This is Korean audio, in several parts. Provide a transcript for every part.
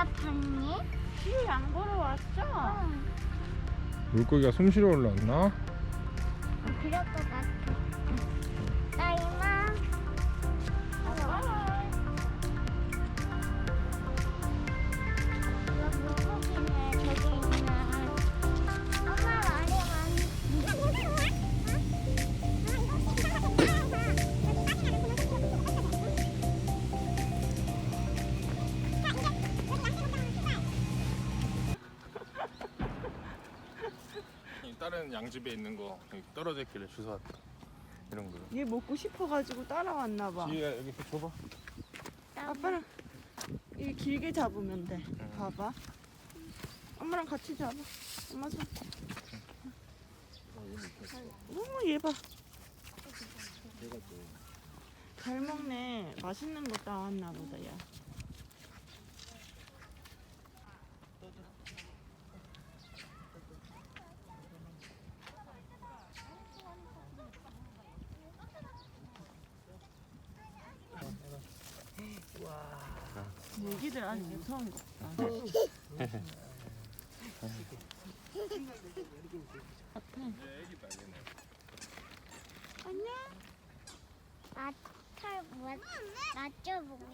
나 봤니? 지우 양 보러 왔어? 응. 물고기가 숨 쉬러 올라왔나? 그럴 것 같아. 다른 양집에 있는 거 여기 떨어져 있길래 주워왔다 이런 거 얘 먹고 싶어가지고 따라왔나 봐. 지혜야 여기 또 줘봐 아빠랑 이 길게 잡으면 돼. 응. 봐봐. 엄마랑 같이 잡아. 엄마 손. 어머 얘 봐. 잘 먹네. 맛있는 거 따왔나 보다 야. 애기들 아주 무서운 같다. 안녕. 나털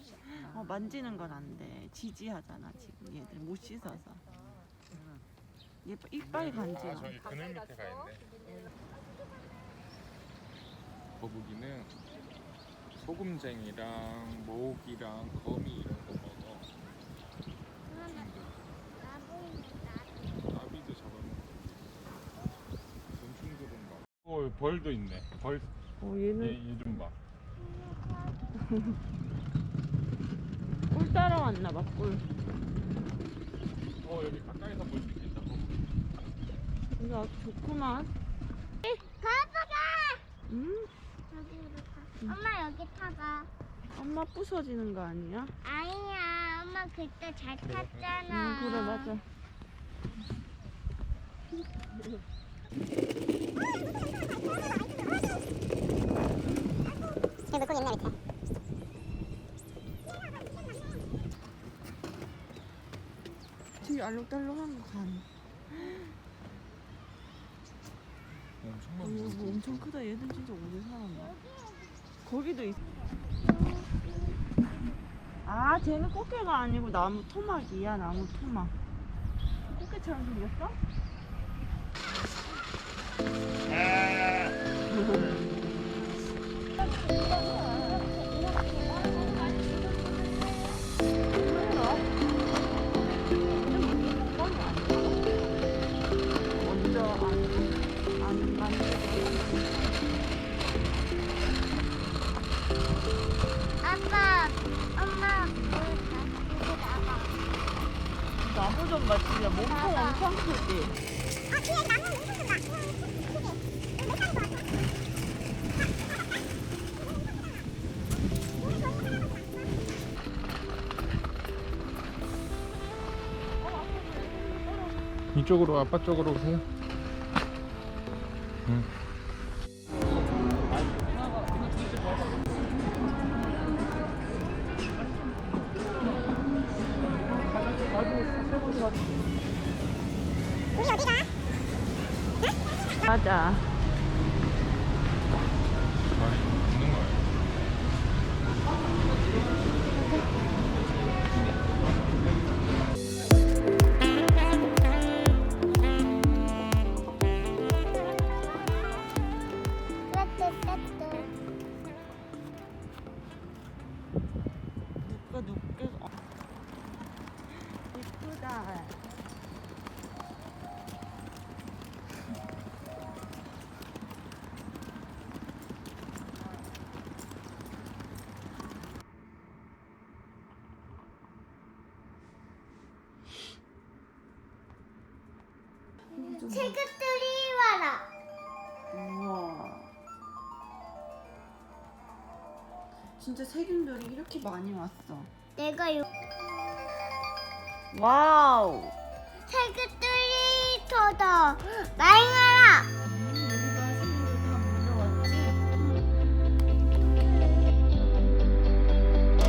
싶어. 어, 만지는 건 안 돼. 지지하잖아 지금 얘들 못 씻어서. 얘 이빨이 아 간지러. 저기 그늘 밑에 가 있네 거북이는 소금쟁이랑 모기랑 거미 이런 거 먹어 나비도 곤충들은 막 어, 벌도 있네 벌 어, 얘 얘는 얘좀 봐. 꿀 따라왔나 봐 꿀. 어 여기 가까이서 볼 수 있겠다. 근데 아주 좋구만. 가봐가. 음, 여기로 타. 엄마 여기 타봐. 엄마 부서지는 거 아니야? 아니야, 엄마 그때 잘 탔잖아. 응, 그래 맞아. 밑에. 되게 알록달록한 거 간. 엄청 어, 많네. 이거 뭐 엄청 크다. 얘들 진짜 오래 살았나? 거기도 있어. 아, 쟤는 꽃게가 아니고 나무 토막이야, 나무 토막. 꽃게처럼 생겼어? 아빠, 엄마, 보일까? 이거 나봐. 나무 좀 맞지? 야, 몸통. 엄청 크지? 이쪽으로 아빠 쪽으로 오세요. 응. 맞아. 어. 이쁘다. 체크들이 와라. 우와. 진짜 세균들이 이렇게 많이 왔어. 내가 요 와우. 체크들이 터다. 많이